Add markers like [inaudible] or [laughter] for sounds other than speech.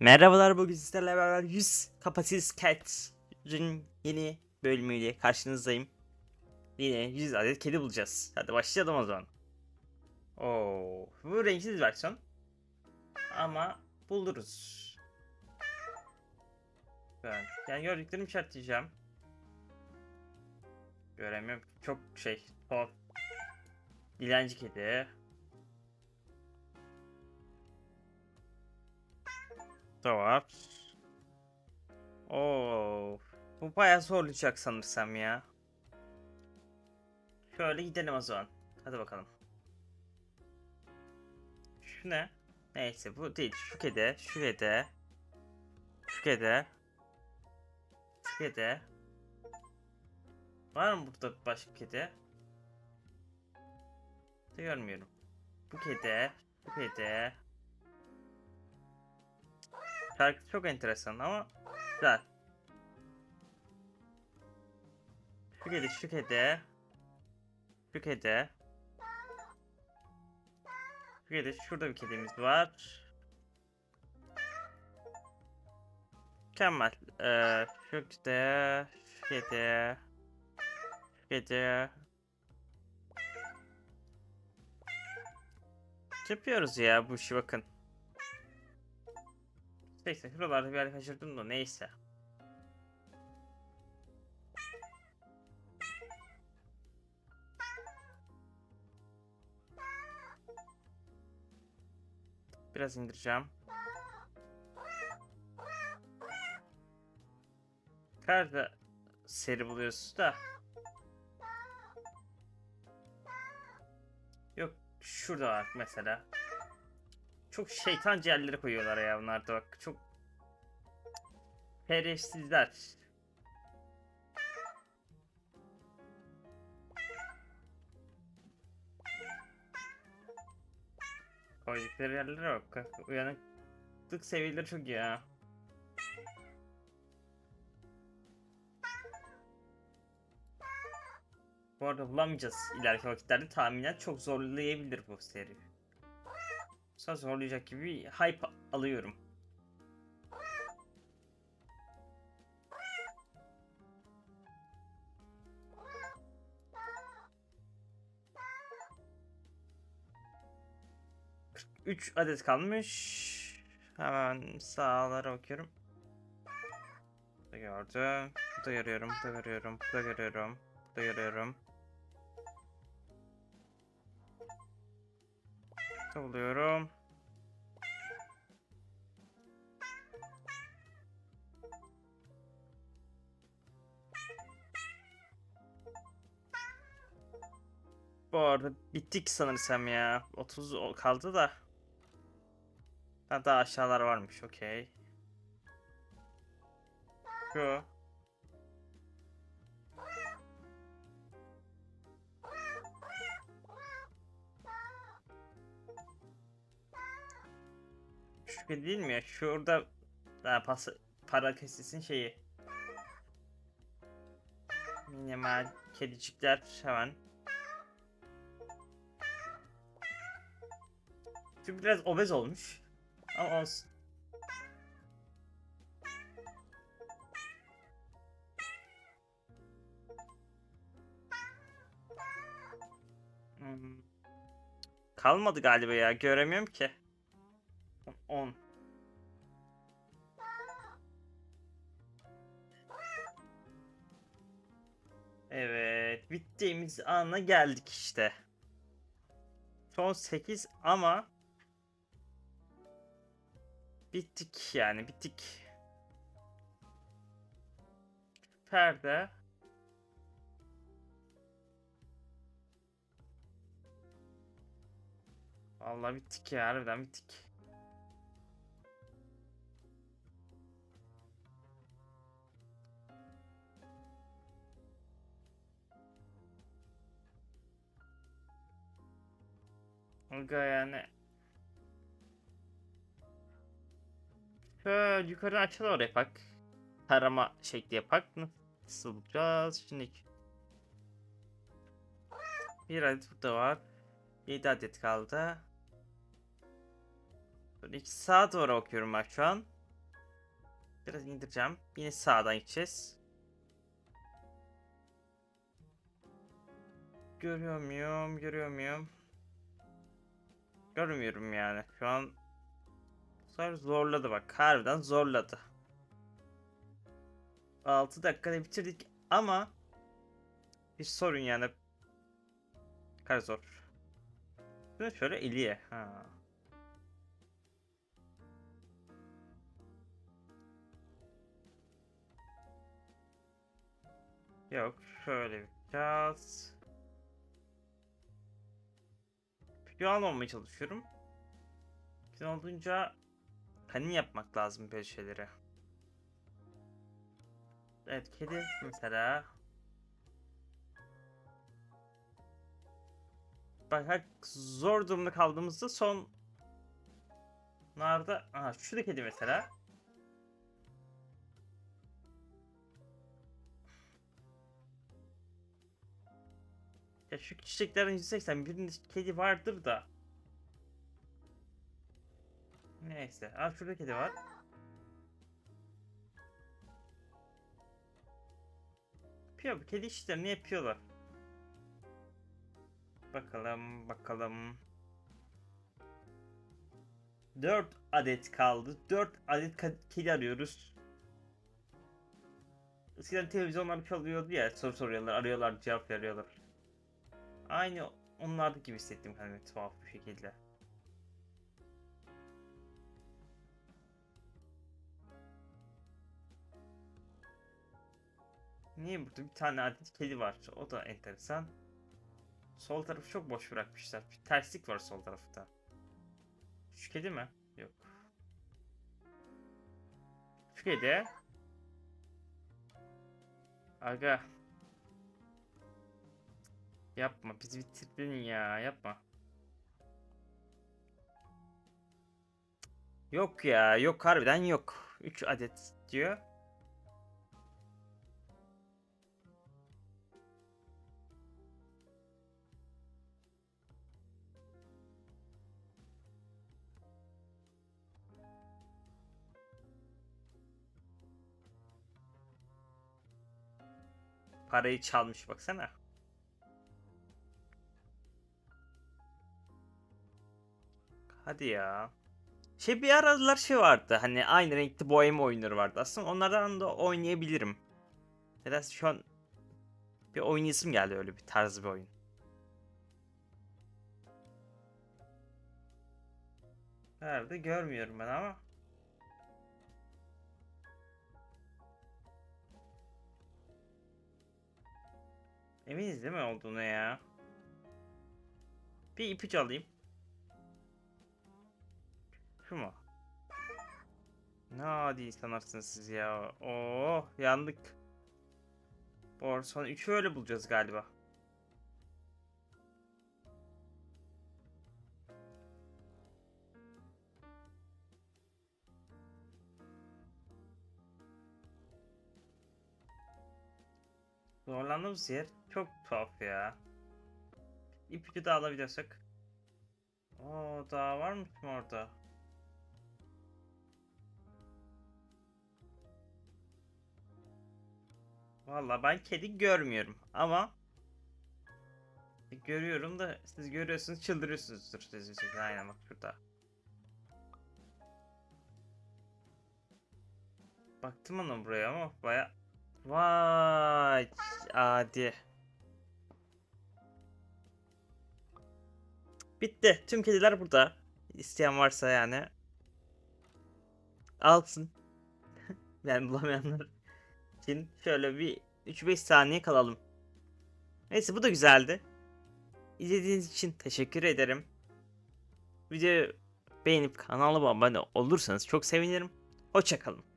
Merhabalar bugün sizlerle beraber 100 Kapasiz Cat'ın yeni bölümüyle karşınızdayım. Yine 100 adet kedi bulacağız. Hadi başlayalım o zaman. Oo, bu renksiz versiyon. Ama buluruz. Ben yani gördüklerimi işaretleyeceğim. Göremiyorum. Çok şey. O. Dilenci kedi. Da var. Oo, bu bayağı zorlayacak sanırsam ya. Şöyle gidelim o zaman. Hadi bakalım. Şu ne? Neyse bu değil. Şu kedi, şu kedi. Şu kedi. Şu kedi. Var mı burada başka kedi? De görmüyorum. Bu kedi, bu kedi. Şarkı çok enteresan ama güzel. Şu kedi, şu kedi. Şu kedi. Şu kedi, şurada bir kedimiz var. Mükemmel. Ee, şu kedi, şu kedi. Şu kedi. Yapıyoruz ya bu işi bakın. Neyse şuralarda bir yer kaçırdım da neyse. Biraz indireceğim. Nerede seri buluyorsun da? Yok şurada var mesela. Çok şeytan yerlere koyuyorlar ya bunlar da bak. Çok şerefsizler. Koydukları yerlere bak. Uyanıklık seviyeleri çok ya. Bu arada bulamayacağız ileriki vakitlerde tahminen çok zorlayabilir bu seri. Sa zorlayacak gibi hype alıyorum. Üç adet kalmış. Hemen sağlara bakıyorum. Burada gördüm. Burada görüyorum, burada görüyorum, burada görüyorum, burada görüyorum. Buluyorum. Bu arada bittik sanırsam ya. 30 o- kaldı da. Ha, daha aşağılar varmış okey. Şu. Kedi değil mi ya? Şurada ha, pas, para kesesinin şeyi. Minimal kedicikler hemen. Şu biraz obez olmuş. Ama olsun. Hmm. Kalmadı galiba ya. Göremiyorum ki. 10. Evet. Bittiğimiz ana geldik işte. Son 8 ama Bittik yani bittik. Perde. Vallahi bittik ya harbiden bittik. Aga yani Şöyle yukarı açalım oraya bak. Tarama şekli yapak. Nasıl bulacağız? Şimdi bir adet burada var. 7 adet kaldı. Böyle 2 saat doğru okuyorum ben şu an. Biraz indireceğim. Yine sağdan gideceğiz. Görüyor muyum? Görüyor muyum? Görmüyorum yani. Şu an sefer zorladı bak. Harbiden zorladı. 6 dakikada bitirdik ama bir sorun yani. Kar zor. Şöyle şöyle Eliye. Ha. Yok şöyle biraz. Video almamaya çalışıyorum. Gün olduğunca hani yapmak lazım böyle şeyleri. Evet kedi mesela. Bak zor durumda kaldığımızda son Narda, aha şurada kedi mesela. Ya şu çiçeklerin 180 birinde kedi vardır da. Neyse. Aa şurada kedi var. Yapıyor bu kedi işlerini yapıyorlar. Bakalım bakalım. 4 adet kaldı. 4 adet kedi arıyoruz. Eskiden televizyonlar çalıyordu ya soru soruyorlar, arıyorlar, cevap veriyorlar. Aynı onlarda gibi hissettim kendimi tuhaf bir şekilde. Niye burada bir tane adet kedi var? O da enteresan. Sol tarafı çok boş bırakmışlar. Bir terslik var sol tarafta. Şu kedi mi? Yok. Şu kedi. Aga. Yapma bizi bitirdin ya yapma. Yok ya yok harbiden yok. 3 adet diyor. Parayı çalmış baksana. Hadi ya. Şey bir aralar şey vardı hani aynı renkli boyama oyunları vardı aslında onlardan da oynayabilirim. Nedense şu an bir oynayasım geldi öyle bir tarz bir oyun. Nerede görmüyorum ben ama. Eminiz değil mi olduğunu ya? Bir ipucu alayım. Şu mu? Ne adi sanarsınız siz ya. Oo yandık. Bu son 3'ü öyle bulacağız galiba. Zorlandığımız yer çok tuhaf ya. İpucu da alabiliyorsak. Oo daha varmış mı orada? Valla ben kedi görmüyorum ama görüyorum da siz görüyorsunuz çıldırıyorsunuzdur siz siz aynen bak şurada. Baktım ona buraya ama baya Vay adi. Bitti. Tüm kediler burada. İsteyen varsa yani alsın. [laughs] yani bulamayanlar için şöyle bir 3-5 saniye kalalım. Neyse bu da güzeldi. İzlediğiniz için teşekkür ederim. Videoyu beğenip kanalıma abone olursanız çok sevinirim. Hoşçakalın.